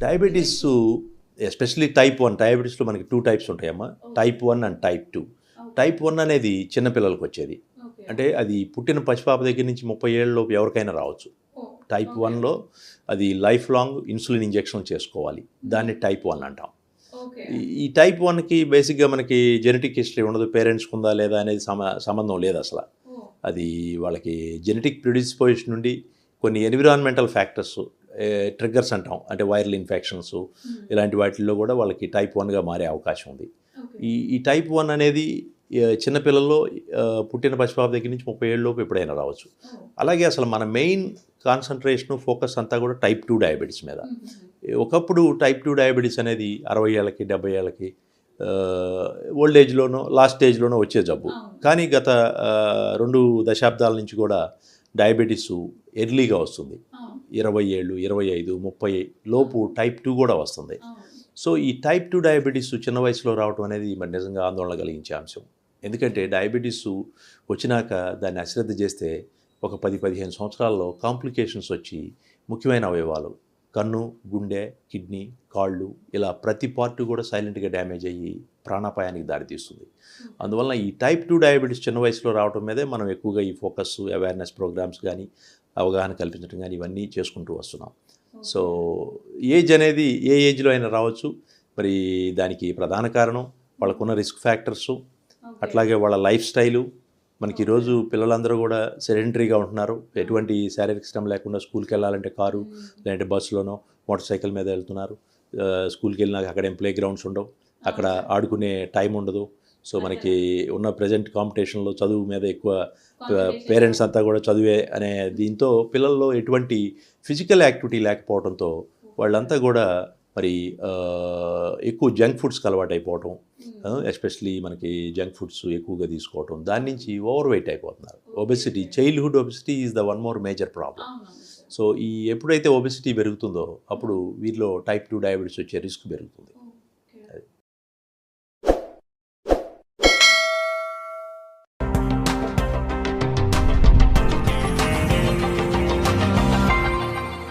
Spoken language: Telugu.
డయాబెటీస్ ఎస్పెషలీ టైప్ వన్ డయాబెటీస్లో మనకి two types ఉంటాయమ్మా. Type one and type two. Type one అనేది చిన్నపిల్లలకు వచ్చేది. అంటే అది పుట్టిన పసిపాప దగ్గర నుంచి ముప్పై ఏళ్ళలోపు ఎవరికైనా రావచ్చు. టైప్ వన్లో అది లైఫ్ లాంగ్ ఇన్సులిన్ ఇంజెక్షన్ చేసుకోవాలి. దాన్ని టైప్ వన్ అంటాం. ఈ- ఈ టైప్ వన్కి బేసిక్గా మనకి జెనెటిక్ హిస్టరీ ఉండదు. పేరెంట్స్కి ఉందా లేదా అనేది సమ సంబంధం లేదు అసలు. అది వాళ్ళకి జెనెటిక్ ప్రిడిస్పోజిషన్ నుండి కొన్ని ఎన్విరాన్మెంటల్ ఫ్యాక్టర్స్ ట్రిగ్గర్స్ అంటాం. అంటే వైరల్ ఇన్ఫెక్షన్స్ ఇలాంటి వాటిల్లో కూడా వాళ్ళకి టైప్ వన్గా మారే అవకాశం ఉంది. ఈ ఈ టైప్ వన్ అనేది చిన్నపిల్లల్లో పుట్టిన పసిపాప దగ్గర నుంచి ముప్పై ఏళ్ళలోపు ఎప్పుడైనా రావచ్చు. అలాగే అసలు మన మెయిన్ కాన్సన్ట్రేషన్ ఫోకస్ అంతా కూడా టైప్ టూ డయాబెటీస్ మీద. ఒకప్పుడు టైప్ టూ డయాబెటీస్ అనేది అరవై ఏళ్ళకి డెబ్బై ఏళ్ళకి ఓల్డ్ ఏజ్లోనో లాస్ట్ స్టేజ్లోనో వచ్చే జబ్బు. కానీ గత రెండు దశాబ్దాల నుంచి కూడా డయాబెటీస్ ఎర్లీగా వస్తుంది. ఇరవై ఏళ్ళు ఇరవై ఐదు ముప్పై లోపు టైప్ టూ కూడా వస్తుంది. సో ఈ టైప్ టూ డయాబెటీస్ చిన్న వయసులో రావడం అనేది మరి నిజంగా ఆందోళన కలిగించే అంశం. ఎందుకంటే డయాబెటీస్ వచ్చినాక దాన్ని అశ్రద్ధ చేస్తే ఒక పది పదిహేను సంవత్సరాల్లో కాంప్లికేషన్స్ వచ్చి ముఖ్యమైన అవయవాలు కన్ను గుండె కిడ్నీ కాళ్ళు ఇలా ప్రతి పార్ట్ కూడా సైలెంట్గా డ్యామేజ్ అయ్యి ప్రాణాపాయానికి దారితీస్తుంది అందువల్ల ఈ టైప్ టూ డయాబెటీస్ చిన్న వయసులో రావడం మీదే మనం ఎక్కువగా ఈ ఫోకస్ అవేర్నెస్ ప్రోగ్రామ్స్ కానీ అవగాహన కల్పించడం కానీ ఇవన్నీ చేసుకుంటూ వస్తున్నాం. సో ఏజ్ అనేది ఏ ఏజ్లో అయినా రావచ్చు. మరి దానికి ప్రధాన కారణం వాళ్ళకున్న రిస్క్ ఫ్యాక్టర్స్ అట్లాగే వాళ్ళ లైఫ్ స్టైలు. మనకి ఈరోజు పిల్లలందరూ కూడా సెడెంటరీగా ఉంటున్నారు. ఎటువంటి శారీరక శ్రమ లేకుండా స్కూల్కి వెళ్ళాలంటే కారు లేదంటే బస్సులోనో మోటార్ సైకిల్ మీద వెళ్తున్నారు. స్కూల్కి వెళ్ళినాక అక్కడ ఏం ప్లే గ్రౌండ్స్ ఉండవు. అక్కడ ఆడుకునే టైం ఉండదు. సో మనకి ఉన్న ప్రజెంట్ కాంపిటీషన్లో చదువు మీద ఎక్కువ పేరెంట్స్ అంతా కూడా చదివే అనే దీంతో పిల్లల్లో ఎటువంటి ఫిజికల్ యాక్టివిటీ లేకపోవడంతో వాళ్ళంతా కూడా మరి ఎక్కువ జంక్ ఫుడ్స్కి అలవాటు అయిపోవటం ఎస్పెషలీ మనకి జంక్ ఫుడ్స్ ఎక్కువగా తీసుకోవటం దాని నుంచి ఓవర్ వెయిట్ అయిపోతున్నారు obesity childhood obesity is the one more major problem so ఈ ఎప్పుడైతే ఒబెసిటీ పెరుగుతుందో అప్పుడు వీరిలో టైప్ టూ డయాబెటీస్ వచ్చే రిస్క్ పెరుగుతుంది.